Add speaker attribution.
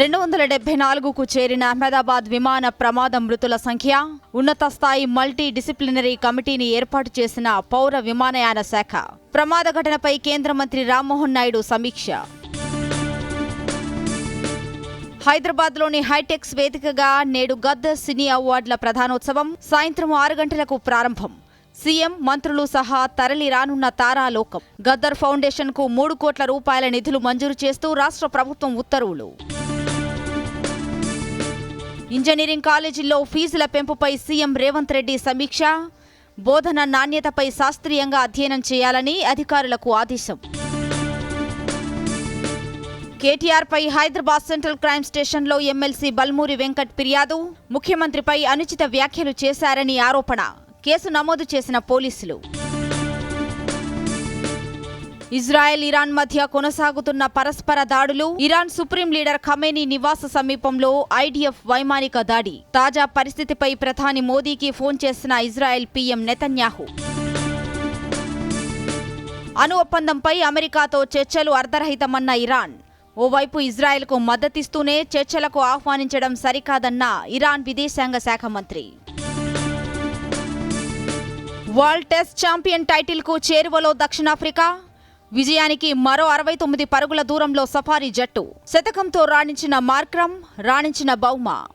Speaker 1: రెండు వందల డెబ్బై నాలుగుకు చేరిన అహ్మదాబాద్ విమాన ప్రమాద మృతుల సంఖ్య ఉన్నత స్థాయి మల్టీ డిసిప్లినరీ కమిటీని ఏర్పాటు చేసిన పౌర విమానయాన శాఖ. ప్రమాద ఘటనపై కేంద్ర మంత్రి రామ్మోహన్ నాయుడు సమీక్ష. హైదరాబాద్లోని హైటెక్స్ వేదికగా నేడు గద్దర్ సినీ అవార్డుల ప్రధానోత్సవం సాయంత్రం ఆరు గంటలకు ప్రారంభం. సీఎం మంత్రులు సహా తరలి రానున్న తారాలోకం. గద్దర్ ఫౌండేషన్కు మూడు కోట్ల రూపాయల నిధులు మంజూరు చేస్తూ రాష్ట్ర ప్రభుత్వం ఉత్తర్వులు. ఇంజనీరింగ్ కాలేజీల్లో ఫీజుల పెంపుపై సీఎం రేవంత్ రెడ్డి సమీక్ష బోధన నాణ్యతపై శాస్త్రీయంగా అధ్యయనం చేయాలని అధికారులకు ఆదేశం. కేటీఆర్పై హైదరాబాద్ సెంట్రల్ క్రైమ్ స్టేషన్లో ఎమ్మెల్సీ బల్మూరి వెంకట్ ఫిర్యాదు ముఖ్యమంత్రిపై అనుచిత వ్యాఖ్యలు చేశారని ఆరోపణ కేసు నమోదు చేసిన పోలీసులు. ఇజ్రాయెల్ ఇరాన్ మధ్య కొనసాగుతున్న పరస్పర దాడులు ఇరాన్ సుప్రీం లీడర్ ఖమేనీ నివాస సమీపంలో ఐడిఎఫ్ వైమానిక దాడి. తాజా పరిస్థితిపై ప్రధాని మోదీకి ఫోన్ చేసిన ఇజ్రాయెల్ పీఎం నెతన్యాహు. అణు ఒప్పందంపై అమెరికాతో చర్చలు అర్ధరహితమన్న ఇరాన్. ఓవైపు ఇజ్రాయెల్కు మద్దతిస్తూనే చర్చలకు ఆహ్వానించడం సరికాదన్న ఇరాన్ విదేశాంగ శాఖ మంత్రి. వరల్డ్ టెస్ట్ ఛాంపియన్ టైటిల్కు చేరువలో దక్షిణాఫ్రికా విజయానికి మరో అరవై తొమ్మిది పరుగుల దూరంలో సఫారీ జట్టు. శతకంతో రాణించిన మార్క్రమ్ రాణించిన బౌమా.